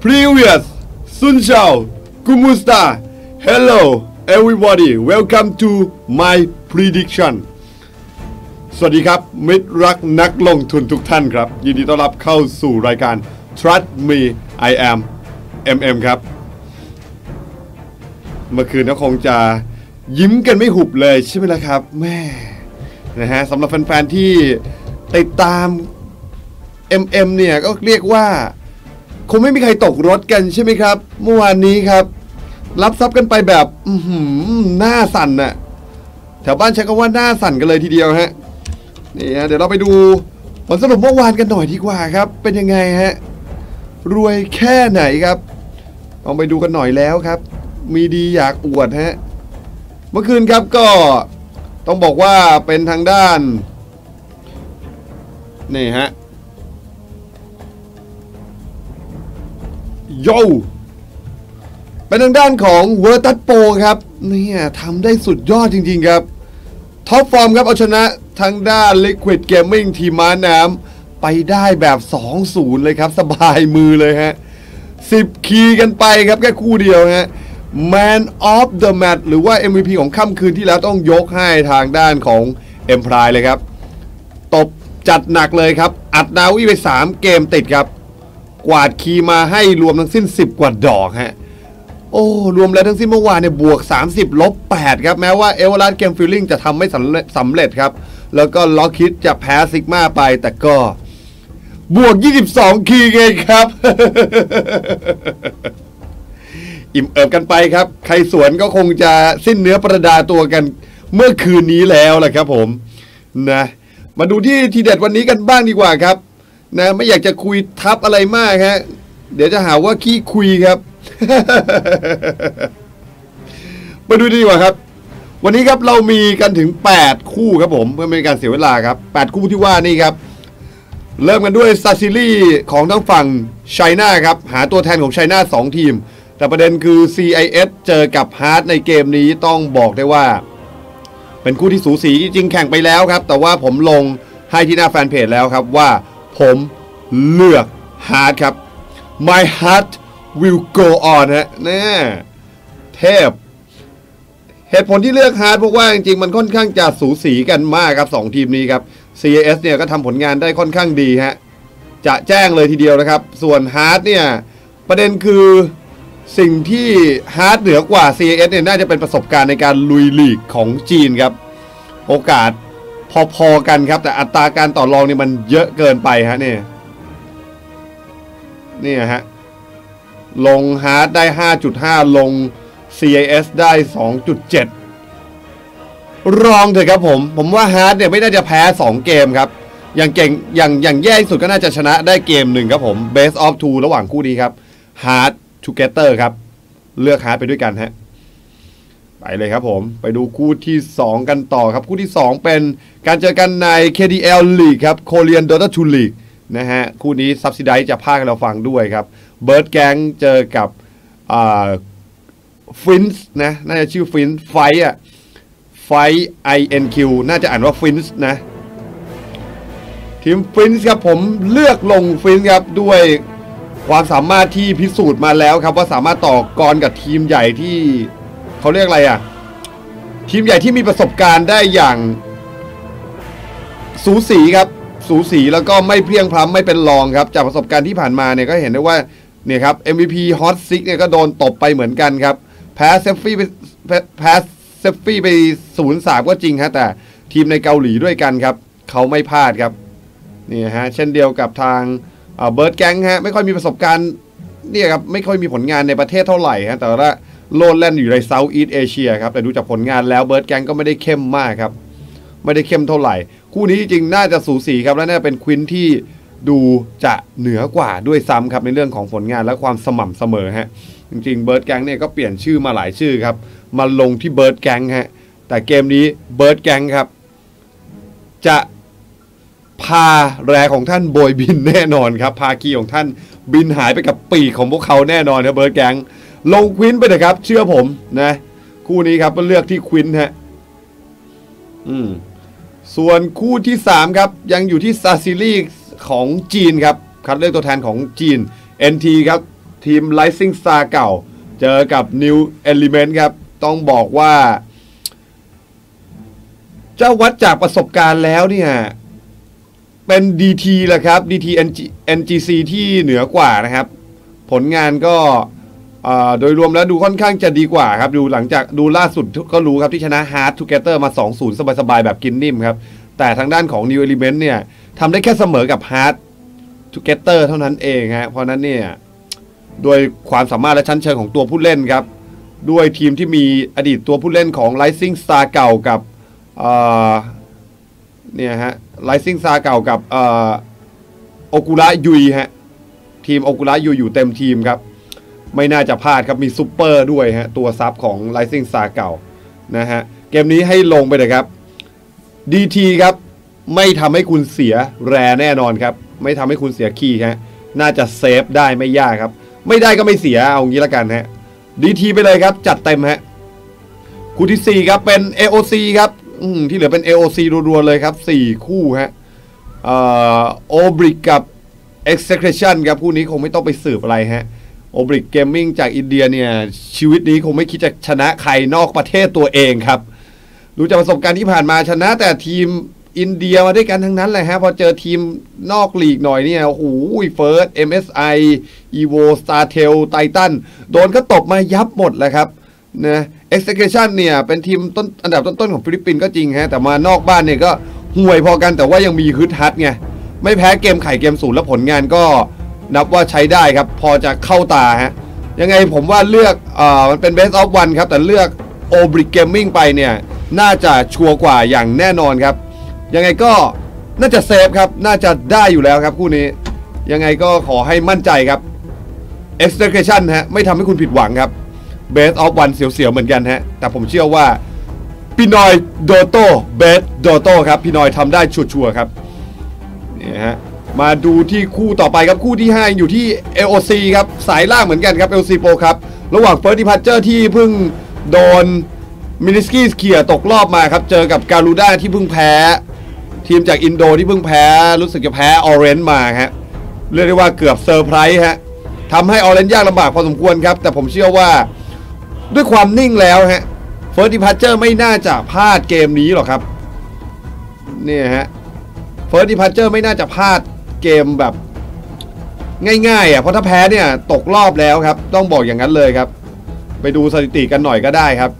Previous Sun Chao Kumusta Hello everybody welcome to my prediction สวัสดีครับ มิตรรักนักลงทุนทุกท่านครับ ยินดีต้อนรับเข้าสู่รายการ Trust Me I am MM ครับ เมื่อคืนก็คงจะยิ้มกันไม่หุบเลยใช่ไหมล่ะครับ แม่ นะฮะสำหรับแฟนๆที่ติดตาม MM เนี่ยก็เรียกว่า คงไม่มีใครตกรถกันใช่ไหมครับ เมื่อวานนี้ครับ รับทรัพย์กันไปแบบอือหือหน้าสั่นน่ะแถวบ้านใช้คำว่าหน้าสั่นกันเลยทีเดียวฮะนี่ฮะเดี๋ยวเราไปดูผลสรุปเมื่อวานกันหน่อยดีกว่าครับ เป็นยังไงฮะรวยแค่ไหนครับลองไปดูกันหน่อยแล้วครับ มีดีอยากอวดฮะเมื่อคืนครับก็ ต้องบอกว่าเป็นทางด้าน นี่ฮะโยเป็นทางด้านของเวอร์ตัสโปครับเนี่ยทำได้สุดยอดจริง ๆ ครับท็อปฟอร์มครับเอาชนะทางด้าน Liquid Gaming ทีมม้าน้ำไปได้แบบ 2-0 เลยครับ สบายมือเลยฮะ 10 คีย์กันไปครับแค่คู่เดียวฮะ Man of the Match หรือว่า MVP ของค่ำคืนที่แล้วต้องยกให้ทางด้านของ e m p r i เลยครับตบจัดหนักเลยครับ อัดนาวีไป 3 เกมติดครับ กวาดคีมาให้รวมทั้งสิ้น 10 กว่าดอกฮะโอ้รวมแล้วทั้งสิ้นเมื่อวานเนี่ยบวก 30ลบ8ครับ แม้ว่าเอเวอร์ลัสเกมฟิลลิ่งจะทำไม่สำเร็จสำเร็จครับ แล้วก็ล็อกคิดจะแพ้ซิกมาไปแต่ก็บวก 22 คีไงครับ อิ่มเอิบกันไปครับ ใครสวนก็คงจะสิ้นเนื้อประดาตัวกันเมื่อคืนนี้แล้วแหละครับผมนะมาดูที่ทีเด็ดวันนี้กันบ้างดีกว่าครับนะไม่อยากจะคุยทับอะไรมากฮะเดี๋ยวจะหาว่าขี้คุยครับ มาดูดีกว่าครับ วันนี้ครับเรามีกันถึง 8 คู่ครับผมเพื่อไม่ให้การเสียเวลาครับ 8 คู่ที่ว่านี่ครับ เริ่มกันด้วยซาซิลี่ของทั้งฝั่งไชน่าครับ หาตัวแทนของไชน่า2ทีม แต่ประเด็นคือ CIS เจอกับฮาร์ดในเกมนี้ต้องบอกได้ว่า เป็นคู่ที่สูสีจริงแข่งไปแล้วครับ แต่ว่าผมลงให้ที่หน้าแฟนเพจแล้วครับว่าผมเลือกฮาร์ดครับ My heart will go on ฮะแน่เทพ เหตุผลที่เลือกฮาร์ดเพราะว่าจริงๆ มันค่อนข้างจะสูสีกันมากครับสองทีมนี้ครับ CAS เนี่ยก็ทำผลงานได้ค่อนข้างดีฮะจะแจ้งเลยทีเดียวนะครับ ส่วนฮาร์ดเนี่ย ประเด็นคือ สิ่งที่ฮาร์ดเหนือกว่า CAS เนี่ยน่าจะเป็นประสบการณ์ในการลุยลีกของจีนครับ โอกาสพอๆกันครับ แต่อัตราการต่อรองเนี่ยมันเยอะเกินไปฮะเนี่ยนี่ฮะ ลงฮาร์ดได้ 5.5 ลง CIS ได้ 2.7 รองเถอะครับผม ผมว่าฮาร์ดเนี่ยไม่น่าจะแพ้ 2 เกมครับ อย่างเก่งอย่างอย่างแย่ที่สุดก็น่าจะชนะได้เกมหนึ่งครับผม Best of two ระหว่างคู่นี้ครับ Hard Together ครับ เลือกฮาไปด้วยกันฮะไปเลยครับผม ไปดูคู่ที่ 2 กันต่อครับ คู่ที่ 2 เป็นการเจอกันใน KDL League ครับ Korean Dota 2 League นะฮะ คู่นี้ Subsidize จะพากให้เราฟังด้วยครับ Bird Gang เจอกับฟินส์นะ น่าจะชื่อฟินส์ไฟอะไฟ INQ น่าจะอ่านว่าฟินส์นะทีมฟินส์ครับผมเลือกลงฟินส์ครับด้วย ความสามารถที่พิสูจน์มาแล้วครับ ว่าสามารถต่อกรกับทีมใหญ่ที่เขาเรียกอะไรอะ่ะ ทีมใหญ่ที่มีประสบการณ์ได้อย่าง สูสีครับ สูสีแล้วก็ไม่เพียงพล้ำไม่เป็นรองครับ จากประสบการณ์ที่ผ่านมาเนี่ยก็เห็นได้ว่าเนี่ยครับ MVP Hot 6เนี่ยก็โดนตบไปเหมือนกันครับ แพ้เซฟฟี่ไปแพ้เซฟฟี่ไปศูนย์สามก็จริงฮะแต่ทีมในเกาหลีด้วยกันครับ เขาไม่พลาดครับนี่ฮะเช่นเดียวกับทาง เบิร์ดแก๊งฮะไม่ค่อยมีประสบการณ์เนี่ยครับไม่ค่อยมีผลงานในประเทศเท่าไหร่ฮะแต่ว่าโลดแล่นอยู่ในเซาท์อีสเอเชียครับแต่ดูจากผลงานแล้วเบิร์ดแก๊งก็ไม่ได้เข้มมากครับ ไม่ได้เข้มเท่าไหร่ คู่นี้จริงน่าจะสูสีครับและน่าจะเป็นควินที่ดูจะเหนือกว่าด้วยซ้ำครับในเรื่องของผลงานและความสม่ำเสมอฮะจริงๆเบิร์ดแก๊งเนี่ยก็เปลี่ยนชื่อมาหลายชื่อครับมาลงที่เบิร์ดแก๊งฮะแต่เกมนี้เบิร์ดแก๊งครับจะ พาแรของท่านโบยบินแน่นอนครับ พาคีของท่านบินหายไปกับปีกของพวกเขาแน่นอนครับเบิร์ดแก๊งลงควินไปเถอะครับ เชื่อผมนะ คู่นี้ครับเลือกที่ควินฮะอืมส่วนคู่ที่ 3 ครับ ยังอยู่ที่ซาซิลีของจีนครับ คัดเลือกตัวแทนของจีน NT ครับ ทีม Rising Star เก่า เจอกับ New Element ครับ ต้องบอกว่า เจ้าวัดจากประสบการณ์แล้วเนี่ย เป็น DT แหละครับ DT NG NGC ที่เหนือกว่านะครับ ผลงานก็โดยรวมแล้วดูค่อนข้างจะดีกว่าครับ ดูหลังจากดูล่าสุดก็รู้ครับที่ชนะ Hard Together มา 2-0 สบายๆ แบบกินนิ่มครับ แต่ทางด้านของ New Element เนี่ยทำได้แค่เสมอกับ Hard Together เท่านั้นเองฮะเพราะนั้นเนี่ยด้วยความสามารถและชั้นเชิงของตัวผู้เล่นครับ ด้วยทีมที่มีอดีตตัวผู้เล่นของ Rising Star เก่ากับ เนี่ยฮะ Rising Star เก่ากับเอ่อโอกุระยุยฮะทีมโอกุระยุยอยู่เต็มทีมครับ ไม่น่าจะพลาดครับมีซูเปอร์ด้วยฮะตัวซับของ Rising Star เก่านะฮะเกมนี้ให้ลงไปเลยครับ DT ครับ ไม่ทำให้คุณเสียแรแน่นอนครับ ไม่ทำให้คุณเสียคีย์ฮะน่าจะเซฟได้ไม่ยากครับ ไม่ได้ก็ไม่เสียเอางี้ละกันฮะ DT ไปเลยครับ จัดเต็มฮะคู่ที่4ครับเป็น AOC ครับ อืมที่เหลือเป็น AOC รัวๆเลยครับ4คู่ฮะเอ่อโอบริกกับ Execution ครับคู่นี้คงไม่ต้องไปสืบอะไรฮะโอบริกเกมมิ่งจากอินเดียเนี่ย ชีวิตนี้คงไม่คิดจะชนะใครนอกประเทศตัวเองครับ ดูจากประสบการณ์ที่ผ่านมาชนะแต่ทีมอินเดียมาด้วยกันทั้งนั้นเลยฮะ พอเจอทีมนอกลีกหน่อยเนี่ยโอ้โหเฟิร์ส MSI EVO StarTel Titan โดนก็ตบมายับหมดเลยครับนะ Execution เนี่ย เป็นทีมต้นอันดับต้นๆของฟิลิปปินส์ก็จริงฮะ แต่มานอกบ้านเนี่ยก็ห่วยพอกันแต่ว่ายังมีฮึดฮัดไง ไม่แพ้เกมไข่เกมศูนย์แล้วผลงานก็นับว่าใช้ได้ครับ พอจะเข้าตาฮะ ยังไงผมว่าเลือกเอ่อมันเป็น best of one ครับ แต่เลือก o b r i c Gaming ไปเนี่ย น่าจะชัวร์กว่าอย่างแน่นอนครับ ยังไงก็น่าจะเซฟครับ น่าจะได้อยู่แล้วครับคู่นี้ ยังไงก็ขอให้มั่นใจครับ Execution ฮะ ไม่ทำให้คุณผิดหวังครับ Best of One เสียวๆเหมือนกันฮะ แต่ผมเชื่อว่าพี่นอยโดโต้เบสโดโต้ครับ พี่นอยทำได้ชัวร์ๆครับนี่ฮะมาดูที่คู่ต่อไปครับคู่ที่ 5 อยู่ที่ LOC ครับ สายล่างเหมือนกันครับ LOC Pro ครับ ระหว่าง First Departure ที่เพิ่งโดนมินิสกี้เขี่ยตกรอบมาครับ เจอกับการูด้าที่เพิ่งแพ้ ทีมจากอินโดที่เพิ่งแพ้ รู้สึกจะแพ้ออเรนจ์มาฮะเรียกได้ว่าเกือบเซอร์ไพรส์ฮะทำให้ออเรนจ์ยากลำบากพอสมควรครับ แต่ผมเชื่อว่า ด้วยความนิ่งแล้วฮะ First Departure ไม่น่าจะพลาดเกมนี้หรอกครับเนี่ยฮะ First Departure ไม่น่าจะพลาดเกมแบบง่ายๆอะเพราะถ้าแพ้เนี่ยตกรอบแล้วครับ ต้องบอกอย่างนั้นเลยครับ ไปดูสถิติกันหน่อยก็ได้ครับ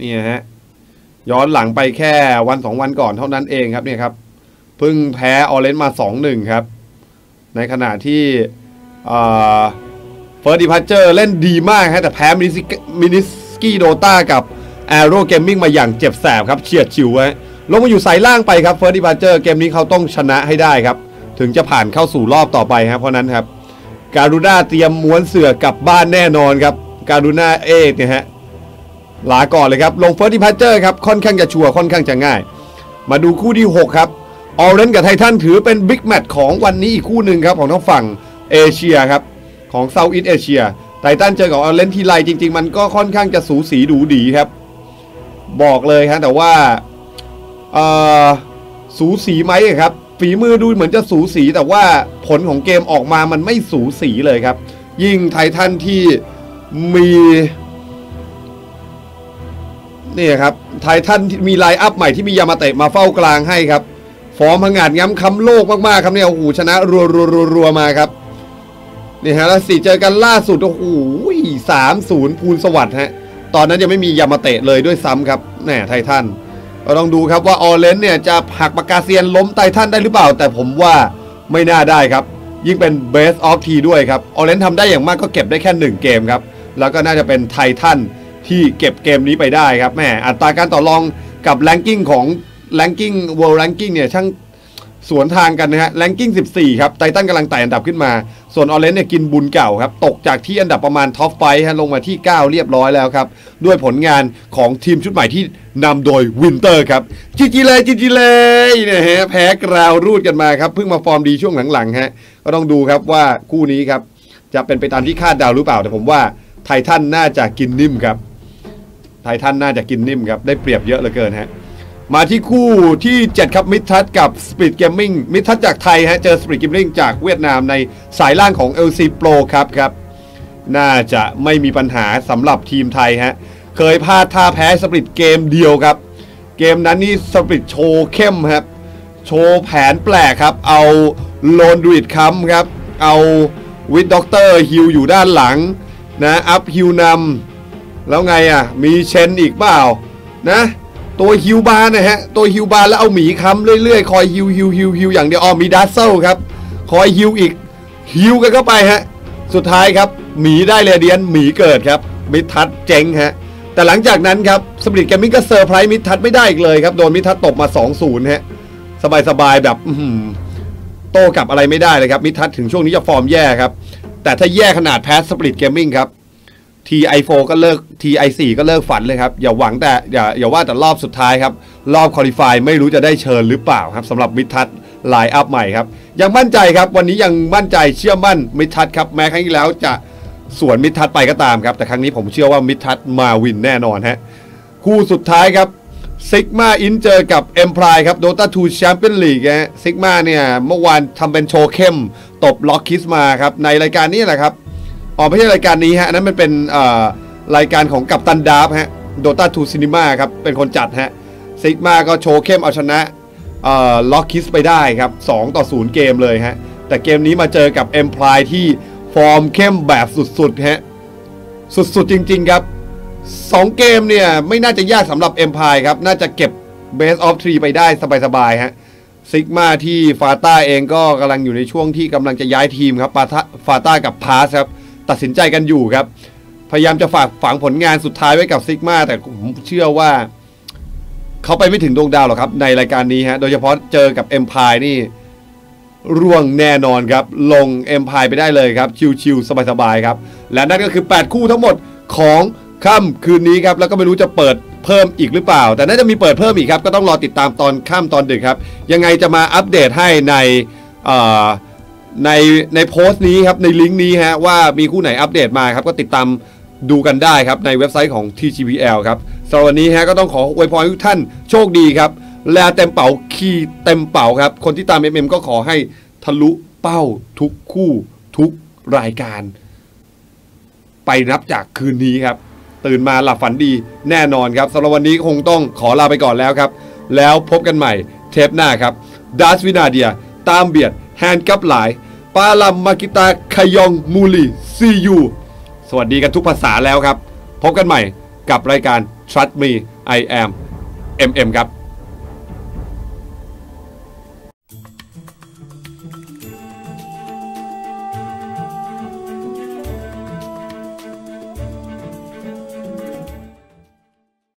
นี่ฮะย้อนหลังไปแค่วันสองวันก่อนเท่านั้นเองครับเนี่ยครับเพิ่งแพ้ออเรนจ์มา2-1ครับ ในขณะที่เฟิร์สดิพัชเจอร์เล่นดีมากฮะแต่แพ้มินิสมินิสกี้โดตากับ a อ r o Gaming มาอย่างเจ็บแสบครับเฉียดฉิวฮะลงมาอยู่สายล่างไปครับเฟิร์สดิพัชเจอร์เกมนี้เขาต้องชนะให้ได้ครับ ถึงจะผ่านเข้าสู่รอบต่อไปครับเพราะนั้นครับการุณาเตรียมม้วนเสือกลับบ้านแน่นอนครับการุณาเอกเนี่ยฮะลาก่อนเลยครับ ลงเฟิร์สดิพัชเจอร์ครับค่อนข้างจะชัวร์ค่อนข้างจะง่าย มาดูคู่ที่ 6 ครับออเรนกับไททันถือเป็นบิ๊กแมตช์ของวันนี้อีกคู่หนึ่งครับของทั้งฝั่งเอเชียครับ ของเซาท์อีสเอเชียไททันเจอกับออเรนทีไรจริง ๆ มันก็ค่อนข้างจะสูสีดูดีครับ บอกเลยครับแต่ว่าสูสีไหมครับ ฝีมือดูเหมือนจะสูสี แต่ว่าผลของเกมออกมามันไม่สูสีเลยครับ ยิ่งไททันที่มีนี่ครับไททันมีไลน์อัพใหม่ที่มียามาเตะมาเฝ้ากลางให้ครับ ฟอร์มพังงาดง้ำคำโลกมากๆครับเนี่ยโอ้โหชนะรัวรัวรัวรัวมาครับ นี่ฮะแล้วสี่เจอกันล่าสุดโอ้โหสามศูนย์ภูลสวัสดิ์ฮะ ตอนนั้นยังไม่มียามาเตะเลยด้วยซ้ำครับแหมไททันเราต้องดูครับว่าออเรนเนี่ยจะหักปากกาเซียนล้มไททันได้หรือเปล่า แต่ผมว่าไม่น่าได้ครับ ยิ่งเป็นเบสออฟทีด้วยครับออเรนทำได้อย่างมากก็เก็บได้แค่ 1 เกมครับ แล้วก็น่าจะเป็นไททันที่เก็บเกมนี้ไปได้ครับแหมอัตราการต่อรองกับแรงกิ้งของแรงกิ้ง world ranking เนี่ยช่าง สวนทางกันนะฮะแรงกิ้ง 14 ครับ ไททันกำลังไต่อันดับขึ้นมา ส่วนออเรนเนี่ยกินบุญเก่าครับ ตกจากที่อันดับประมาณท็อปไฟฮะลงมาที่ 9 เรียบร้อยแล้วครับ ด้วยผลงานของทีมชุดใหม่ที่นำโดยวินเตอร์ครับจิจิเลยจิจิเลยเนี่ยฮะแพ้กราวรูดกันมาครับ เพิ่งมาฟอร์มดีช่วงหลังๆฮะก็ต้องดูครับว่าคู่นี้ครับจะเป็นไปตามที่คาดเดาหรือเปล่าแต่ผมว่าไททันน่าจะกินนิ่มครับไททันน่าจะกินนิ่มครับได้เปรียบเยอะเหลือเกินฮะ มาที่คู่ที่ 7 ครับมิทัศกับ Speed Gaming มิทัศจากไทยฮะเจอ Speed Gaming จากเวียดนามในสายล่างของ LC Pro ครับครับ น่าจะไม่มีปัญหาสำหรับทีมไทยฮะเคยพลาดท่าแพ้สปริตเกมเดียวครับ เกมนั้นนี่สปริตโชว์เข้มครับ โชว์แผนแปลกครับ เอาโลนดูอิดคัมครับ เอาวิดด็อกเตอร์ฮิวอยู่ด้านหลังนะอัพฮิวนำแล้วไงอะ มีเชนอีกเปล่านะ ตัวฮิวบาร์นะฮะ ตัวฮิวบาร์แล้วเอาหมีค้ำเรื่อยๆ คอยฮิวฮิวฮิวฮิวอย่างเดียวอ๋อมีดัซเซลครับ คอยฮิวอีกฮิวกันเข้าไปฮะ สุดท้ายครับ หมีได้เรเดียนหมีเกิดครับ มิทัศเจ๊งฮะ แต่หลังจากนั้นครับสปริตแกมมิ่งก็เซอร์ไพรส์มิทัศไม่ได้อีกเลยครับ โดนมิทัศตบมา 2-0 ฮะ สบายๆแบบโต้กลับอะไรไม่ได้เลยครับ มิทัศถึงช่วงนี้จะฟอร์มแย่ครับ แต่ถ้าแย่ขนาดแพ้สปริตเกมมิ่งครับ TI4 ก็เลิก TI4 ก็เลิกฝันเลยครับ อย่าหวังแต่อย่าอย่าว่าแต่รอบสุดท้ายครับ รอบคอลิฟายไม่รู้จะได้เชิญหรือเปล่าครับสำหรับมิดทัศน์ไลน์อัพใหม่ครับ ยังมั่นใจครับ วันนี้ยังมั่นใจเชื่อมั่นมิดทัศน์ครับ แม้ครั้งที่แล้วจะสวนมิดทัศน์ไปก็ตามครับ แต่ครั้งนี้ผมเชื่อว่ามิดทัศน์มาวินแน่นอนฮะคู่สุดท้ายครับซิกมาอินเจอกับเอ็มพลายครับโดตาทูแชมเปี้ยนลีกฮะซิกมาเนี่ยเมื่อวานทำเป็นโชว์เข้ม ตบล็อกคิสมาครับในรายการนี้แหละครับ อ๋อไม่ใช่รายการนี้ฮะอันนั้นมันเป็นรายการของกัปตันดาร์ฟฮะโดตาทูซินิมาครับ เป็นคนจัดฮะซิกมาก็โชว์เข้มเอาชนะล็อกคิสไปได้ครับ 2 ต่อ 0 เกมเลยฮะ แต่เกมนี้มาเจอกับเอ็มพลายที่ฟอร์มเข้มแบบสุดๆฮะ สุดๆ จริงๆครับ 2 เกมเนี่ย ไม่น่าจะยากสำหรับเอ็มพายครับ น่าจะเก็บเบสออฟทรีไปได้สบายๆฮะซิกมาที่ฟาต้าเองก็กำลังอยู่ในช่วงที่กำลังจะย้ายทีมครับฟาต้ากับพาสครับ ตัดสินใจกันอยู่ครับ พยายามจะฝากฝังผลงานสุดท้ายไว้กับซิกมาแต่ผมเชื่อว่า เขาไปไม่ถึงดวงดาวหรอกครับ ในรายการนี้ฮะโดยเฉพาะเจอกับ e m p i r e นี่ร่วงแน่นอนครับ ลง e m p i r e ไปได้เลยครับ ชิวๆสบายๆครับ และนั่นก็คือ 8 คู่ทั้งหมดของค่ำคืนนี้ครับ แล้วก็ไม่รู้จะเปิดเพิ่มอีกหรือเปล่า แต่น่าจะมีเปิดเพิ่มอีกครับ ก็ต้องรอติดตามตอนค่ำตอนดึกครับ ยังไงจะมาอัปเดตให้ในอ่อ ในในโพสต์นี้ครับในลิงก์นี้ฮะว่ามีคู่ไหนอัปเดตมาครับก็ติดตามดูกันได้ครับในเว็บไซต์ของ TGPL ครับสำหรับวันนี้ฮะก็ต้องขออวยพรให้ทุกท่านโชคดีครับ แลเต็มเป๋าคีเต็มเป๋าครับ คนที่ตาม MM ก็ขอให้ทะลุเป้าทุกคู่ทุกรายการ ไปนับจากคืนนี้ครับ ตื่นมาหลับฝันดีแน่นอนครับสำหรับวันนี้คงต้องขอลาไปก่อนแล้วครับ แล้วพบกันใหม่เทปหน้าครับดัสวินาเดีย ตามเบียดแฮนด์กับหลาย ปาลัมมากิตาคยองมูลีซียูสวัสดีกันทุกภาษาแล้วครับ พบกันใหม่กับรายการ Trust Me I Am MM ครับ